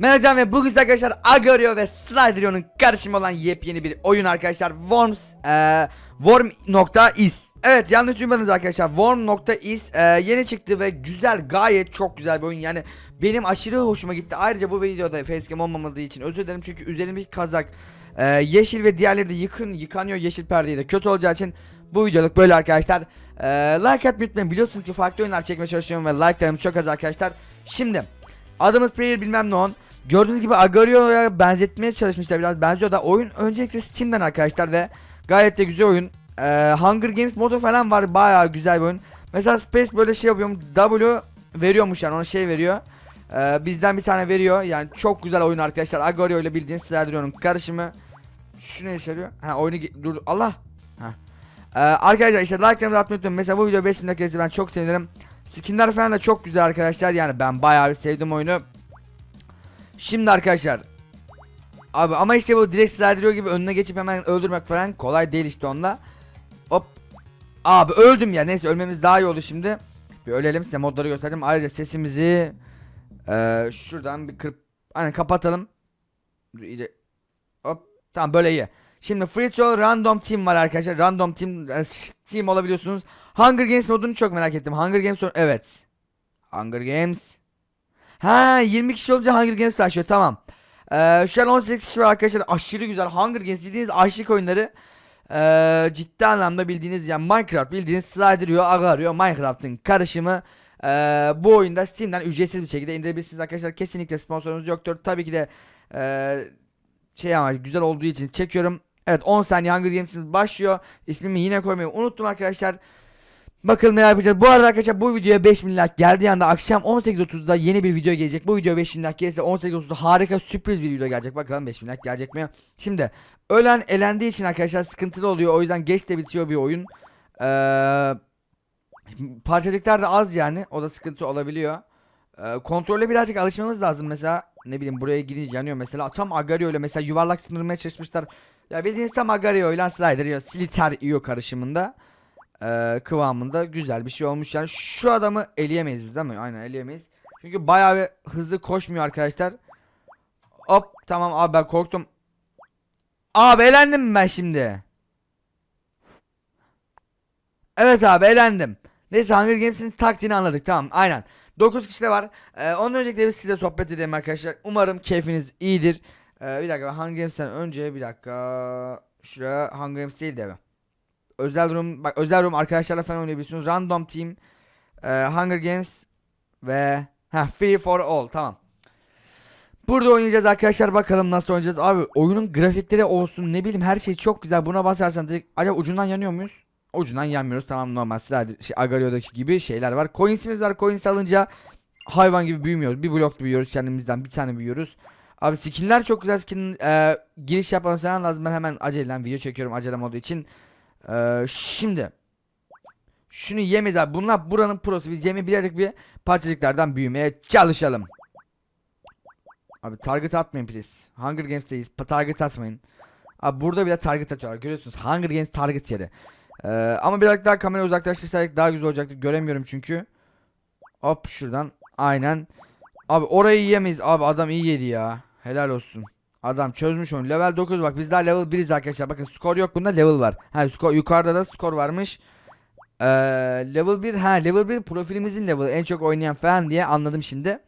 Merhaba ve bugün arkadaşlar Agario ve Sliderio'nun karışımı olan yepyeni bir oyun arkadaşlar. Worms eee Worm.is Evet yanlış duymadınız arkadaşlar. Worm.is eee, yeni çıktı ve güzel gayet çok güzel bir oyun. Yani benim aşırı hoşuma gitti. Ayrıca bu videoda facecam olmamadığı için özür dilerim. Çünkü üzerimdeki kazak eee, yeşil ve diğerleri de yıkın yıkanıyor. Yeşil perdeyi de kötü olacağı için bu videoluk böyle arkadaşlar. Eee, like atmayı unutmayın. Biliyorsunuz ki farklı oyunlar çekmeye çalışıyorum ve like'larım çok az arkadaşlar. Şimdi Adımız player bilmem ne on. Gördüğünüz gibi Agario'ya benzetmeye çalışmışlar biraz benziyor da oyun öncelikle Steam'den arkadaşlar ve gayet de güzel oyun. Ee, Hunger Games modu falan var bayağı güzel bir oyun. Mesela Space böyle şey yapıyorum W veriyormuş yani ona şey veriyor. Ee, bizden bir tane veriyor yani çok güzel oyun arkadaşlar Agario ile bildiğiniz Sliderio'nun karışımı. Şu ne işe? Ha oyunu dur Allah. Ha. Ee, arkadaşlar işte like'larımızı atmayı unutmayın. Mesela bu video 5000 like ben çok sevinirim. Skinler falan da çok güzel arkadaşlar yani ben bayağı sevdim oyunu. Şimdi arkadaşlar Abi ama işte bu direkt slider gibi önüne geçip hemen öldürmek falan kolay değil işte onunla. Hop. Abi öldüm ya neyse ölmemiz daha iyi oldu şimdi. Bir ölelim size modları göstereceğim. Ayrıca sesimizi eee, şuradan bir kırıp hani kapatalım. Dur hop tamam böyle iyi. Şimdi free to random team var arkadaşlar. Random team team olabiliyorsunuz. Hunger Games modunu çok merak ettim. Hunger Games evet. Hunger Games. Ha 20 kişi olunca Hunger Games taşıyor tamam. Ee, şu an 18 kişi var arkadaşlar aşırı güzel. Hunger Games bildiğiniz aşık oyunları ee, ciddi anlamda bildiğiniz yani Minecraft bildiğiniz Slider.io Agario Minecraft'ın karışımı ee, bu oyunda Steam'den ücretsiz bir şekilde indirebilirsiniz arkadaşlar. Kesinlikle sponsorumuz yoktur. Tabii ki de ee, şey ama güzel olduğu için çekiyorum. Evet 10 saniye Hunger Games'imiz başlıyor. İsmimi yine koymayı unuttum arkadaşlar Bakalım ne yapacağız. Bu arada arkadaşlar bu videoya 5000 like geldiği anda akşam 18.30'da yeni bir video gelecek. Bu video 5000 like gelirse 18.30'da harika sürpriz bir video gelecek. Bakalım 5000 like gelecek mi? Şimdi ölen elendiği için arkadaşlar sıkıntılı oluyor. O yüzden geç de bitiyor bir oyun. Ee, parçacıklar da az yani. O da sıkıntı olabiliyor. Ee, kontrole birazcık alışmamız lazım mesela. Ne bileyim buraya gidince yanıyor mesela. Tam Agario ile mesela yuvarlak sınırmaya çalışmışlar. Ya bildiğiniz tam Agario ile Slider, Slither.io karışımında e, kıvamında güzel bir şey olmuş yani şu adamı eleyemeyiz değil mi? Aynen eleyemeyiz. Çünkü bayağı bir hızlı koşmuyor arkadaşlar. Hop tamam abi ben korktum. Abi elendim mi ben şimdi? Evet abi elendim. Neyse Hunger Games'in taktiğini anladık tamam aynen. 9 kişi de var. Ee, ondan öncelikle biz size sohbet edelim arkadaşlar. Umarım keyfiniz iyidir. Ee, bir dakika Hunger Games'ten önce bir dakika. Şuraya Hunger Games değil de özel room bak özel room arkadaşlarla falan oynayabiliyorsunuz. Random team, e, Hunger Games ve ha free for all tamam. Burada oynayacağız arkadaşlar bakalım nasıl oynayacağız. Abi oyunun grafikleri olsun ne bileyim her şey çok güzel. Buna basarsan direkt acaba ucundan yanıyor muyuz? Ucundan yanmıyoruz tamam normal Slider, şey, Agario'daki gibi şeyler var. Coins'imiz var. Coins alınca hayvan gibi büyümüyoruz. Bir blok büyüyoruz kendimizden bir tane büyüyoruz. Abi skinler çok güzel skin e, giriş yapmanız lazım. Ben hemen acelen video çekiyorum acelem olduğu için. Ee, şimdi şunu yemeyiz abi. Bunlar buranın prosu. Biz yemi bilerek bir parçacıklardan büyümeye çalışalım. Abi target atmayın please. Hunger Games'teyiz. Target atmayın. Abi burada bile target atıyorlar. Görüyorsunuz. Hunger Games target yeri. Ee, ama birazcık daha kamera uzaklaştırsak daha güzel olacaktı. Göremiyorum çünkü. Hop şuradan. Aynen. Abi orayı yiyemeyiz. Abi adam iyi yedi ya. Helal olsun. Adam çözmüş onu. Level 9 bak biz daha level 1'iz arkadaşlar. Bakın skor yok bunda level var. Ha skor yukarıda da skor varmış. Ee, level 1 ha level 1 profilimizin level en çok oynayan falan diye anladım şimdi.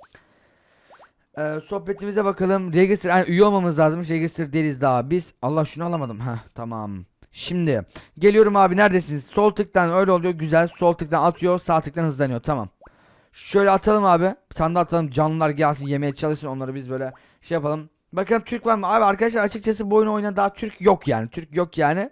Ee, sohbetimize bakalım. Register yani üye olmamız lazım. Register değiliz daha biz. Allah şunu alamadım. Ha tamam. Şimdi geliyorum abi neredesiniz? Sol tıktan öyle oluyor. Güzel. Sol tıktan atıyor. Sağ tıktan hızlanıyor. Tamam. Şöyle atalım abi. Bir tane daha atalım. Canlılar gelsin yemeye çalışsın. Onları biz böyle şey yapalım. Bakalım Türk var mı? Abi arkadaşlar açıkçası bu oyunu oynayan daha Türk yok yani. Türk yok yani.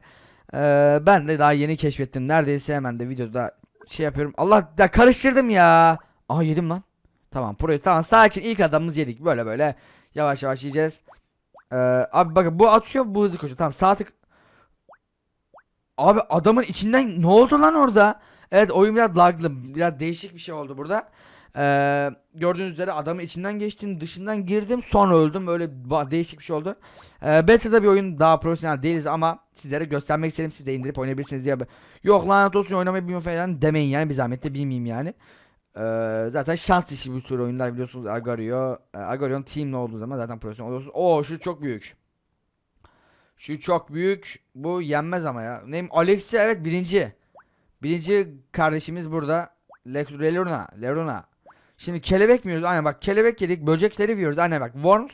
Ee, ben de daha yeni keşfettim. Neredeyse hemen de videoda şey yapıyorum. Allah da karıştırdım ya. Aha yedim lan. Tamam proje tamam sakin ilk adamımız yedik. Böyle böyle yavaş yavaş yiyeceğiz. Ee, abi bakın bu atıyor bu hızlı koşuyor. Tamam sağ tık. Abi adamın içinden ne oldu lan orada? Evet oyun biraz laglı. Biraz değişik bir şey oldu burada. Ee, gördüğünüz üzere adamın içinden geçtim, dışından girdim, sonra öldüm. Öyle değişik bir şey oldu. Ee, Beta'da bir oyun daha profesyonel değiliz ama sizlere göstermek istedim. Siz de indirip oynayabilirsiniz diye. Yok lanet olsun oynamayı bilmiyorum falan demeyin yani bir zahmet de bilmeyeyim yani. Ee, zaten şans işi bir tür oyunlar biliyorsunuz Agario. E, Agario'nun teamli olduğu zaman zaten profesyonel oluyorsunuz. Oo şu çok büyük. Şu çok büyük. Bu yenmez ama ya. Neyim? Alexia evet birinci. Birinci kardeşimiz burada. Le- Lerona. Şimdi kelebek mi? Aynen bak kelebek yedik. Böcekleri yiyoruz. Aynen bak. Worms.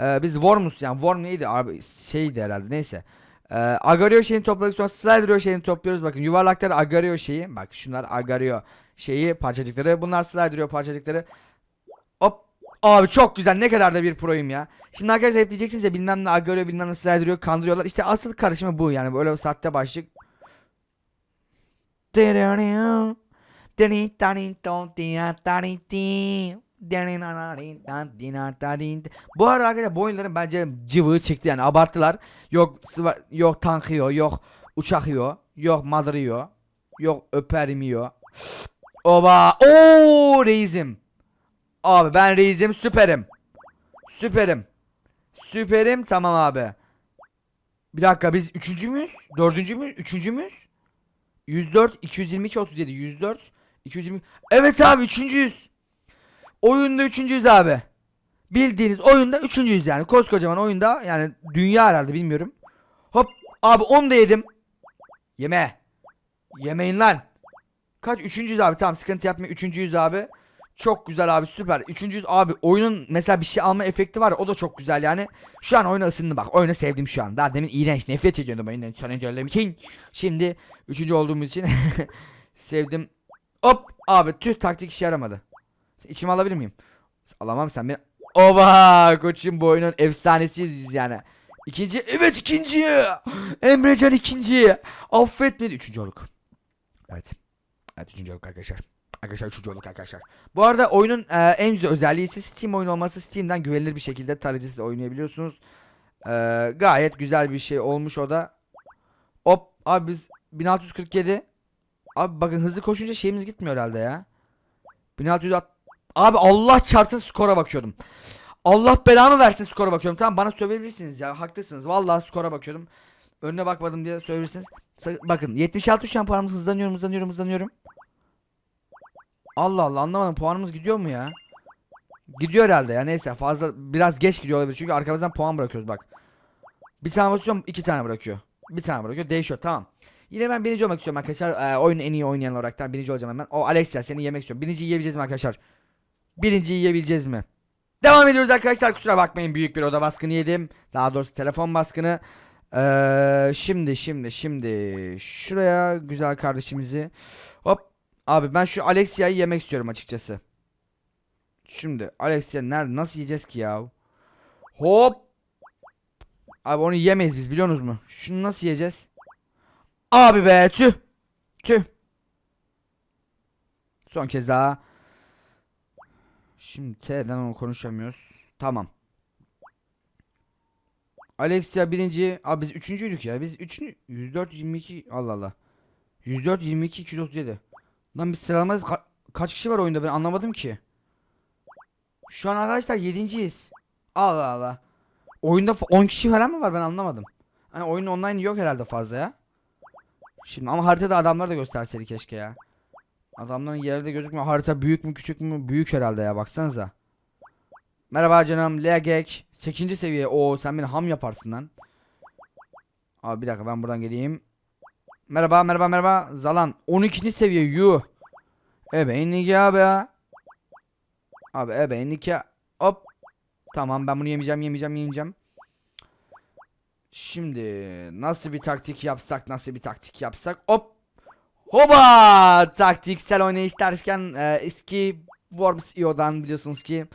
Ee, biz Wormus yani Worm neydi abi şeydi herhalde neyse. Ee, Agario şeyini topladık sonra Sliderio şeyini topluyoruz bakın yuvarlaklar Agario şeyi bak şunlar Agario şeyi parçacıkları bunlar Sliderio parçacıkları Hop abi çok güzel ne kadar da bir proyum ya. Şimdi arkadaşlar hep diyeceksiniz ya bilmem ne Agario bilmem ne Sliderio kandırıyorlar işte asıl karışımı bu yani böyle sahte başlık. Bu arada arkadaşlar bu oyunların bence cıvığı çıktı yani abarttılar. Yok sıva, yok tankıyor, yok uçakıyor, yok madırıyor, yok öpermiyor. Oba! Oo reisim. Abi ben reisim süperim. Süperim. Süperim tamam abi. Bir dakika biz üçüncü müyüz? Dördüncü müyüz? Üçüncü müyüz? 104, 222, 37, 104, 220. Evet abi üçüncüyüz. Oyunda üçüncüyüz abi. Bildiğiniz oyunda üçüncüyüz yani. Koskocaman oyunda yani dünya herhalde bilmiyorum. Hop abi 10 da yedim. Yeme. Yemeyin lan. Kaç? Üçüncüyüz abi. Tamam sıkıntı yapma. Üçüncüyüz abi. Çok güzel abi süper. Üçüncüyüz abi. Oyunun mesela bir şey alma efekti var. ya, O da çok güzel yani. Şu an oyuna ısındım bak. Oyunu sevdim şu an. Daha demin iğrenç nefret ediyordum oyundan. Son King. Şimdi üçüncü olduğumuz için sevdim. Hop abi tüh taktik işe yaramadı. İçime alabilir miyim? Alamam sen beni. Oba koçum bu oyunun efsanesiyiz yani. İkinci evet ikinci. Emrecan ikinci. Affetmedi. Üçüncü olduk. Evet. Evet üçüncü olduk arkadaşlar. Arkadaşlar üçüncü olduk arkadaşlar. Bu arada oyunun e, en güzel özelliği ise Steam oyunu olması. Steam'den güvenilir bir şekilde tarayıcısıyla oynayabiliyorsunuz. E, gayet güzel bir şey olmuş o da. Hop abi biz 1647. Abi bakın hızlı koşunca şeyimiz gitmiyor herhalde ya. 1600 Abi Allah çarpsın skora bakıyordum. Allah belamı versin skora bakıyorum. Tamam bana söyleyebilirsiniz ya. Haklısınız. Vallahi skora bakıyordum. Önüne bakmadım diye söyleyebilirsiniz. Sa- Bakın 76 şu an puanımız hızlanıyorum hızlanıyorum hızlanıyorum. Allah Allah anlamadım puanımız gidiyor mu ya? Gidiyor herhalde ya neyse fazla biraz geç gidiyor olabilir çünkü arkamızdan puan bırakıyoruz bak. Bir tane basıyorum iki tane bırakıyor. Bir tane bırakıyor değişiyor tamam. Yine ben birinci olmak istiyorum arkadaşlar. Ee, oyunun en iyi oynayan olaraktan birinci olacağım hemen. O Alexia seni yemek istiyorum. Birinci yiyebileceğiz mi arkadaşlar? Birinci yiyebileceğiz mi? Devam ediyoruz arkadaşlar. Kusura bakmayın büyük bir oda baskını yedim. Daha doğrusu telefon baskını. Ee, şimdi şimdi şimdi şuraya güzel kardeşimizi hop abi ben şu Alexia'yı yemek istiyorum açıkçası. Şimdi Alexia nerede nasıl yiyeceğiz ki ya? Hop Abi onu yemeyiz biz biliyorsunuz mu? Şunu nasıl yiyeceğiz? Abi be tüh. Tüh. Son kez daha. Şimdi T'den onu konuşamıyoruz. Tamam. Alexia birinci. Abi biz üçüncüydük ya. Biz üçüncü. 104 22. Allah Allah. 104 22 237. Lan biz sıralamayız. Ka- kaç kişi var oyunda ben anlamadım ki. Şu an arkadaşlar yedinciyiz. Allah Allah. Oyunda fa- 10 kişi falan mı var ben anlamadım. Hani oyunun online yok herhalde fazla ya. Şimdi ama haritada adamları da gösterseydi keşke ya. Adamların yeri de gözükmüyor. Harita büyük mü küçük mü? Büyük herhalde ya baksanıza. Merhaba canım. Legek. 8. seviye. Oo sen beni ham yaparsın lan. Abi bir dakika ben buradan geleyim. Merhaba merhaba merhaba. Zalan. 12. seviye. Yuh. Ebeğinlik ya be. Abi ebeğinlik ya. Hop. Tamam ben bunu yemeyeceğim yemeyeceğim yemeyeceğim. Şimdi nasıl bir taktik yapsak nasıl bir taktik yapsak? Hop! Hoba! Taktiksel oynayış derken e, eski Worms IO'dan biliyorsunuz ki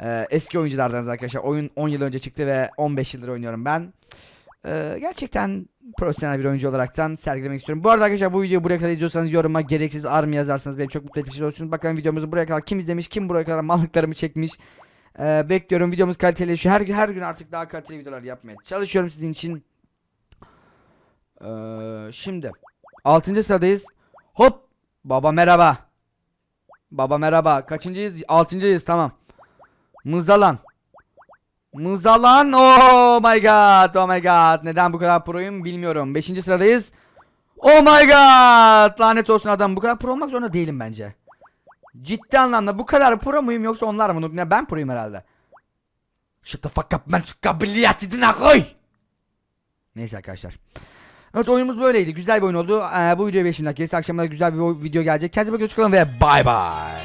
e, eski oyunculardanız arkadaşlar. Oyun 10 yıl önce çıktı ve 15 yıldır oynuyorum ben. E, gerçekten profesyonel bir oyuncu olaraktan sergilemek istiyorum. Bu arada arkadaşlar bu videoyu buraya kadar izliyorsanız yoruma gereksiz army yazarsanız beni çok mutlu etmiş olursunuz. Bakalım videomuzu buraya kadar kim izlemiş kim buraya kadar mallıklarımı çekmiş ee, bekliyorum videomuz kaliteli. Şu her her gün artık daha kaliteli videolar yapmaya çalışıyorum sizin için. Ee, şimdi 6. sıradayız. Hop! Baba merhaba. Baba merhaba. Kaçıncıyız? 6.'yız tamam. Mızalan. Mızalan. Oh my god. Oh my god. Neden bu kadar proyum bilmiyorum. 5. sıradayız. Oh my god. Lanet olsun adam. Bu kadar pro olmak zorunda değilim bence. Ciddi anlamda bu kadar pro muyum yoksa onlar mı? Ne ben proyum herhalde. Shut the fuck up man kabiliyatine koy. Neyse arkadaşlar. Evet oyunumuz böyleydi. Güzel bir oyun oldu. Ee, bu videoya 5 like gelirse akşamda güzel bir video gelecek. Kendinize bakın hoşçakalın ve bay bay.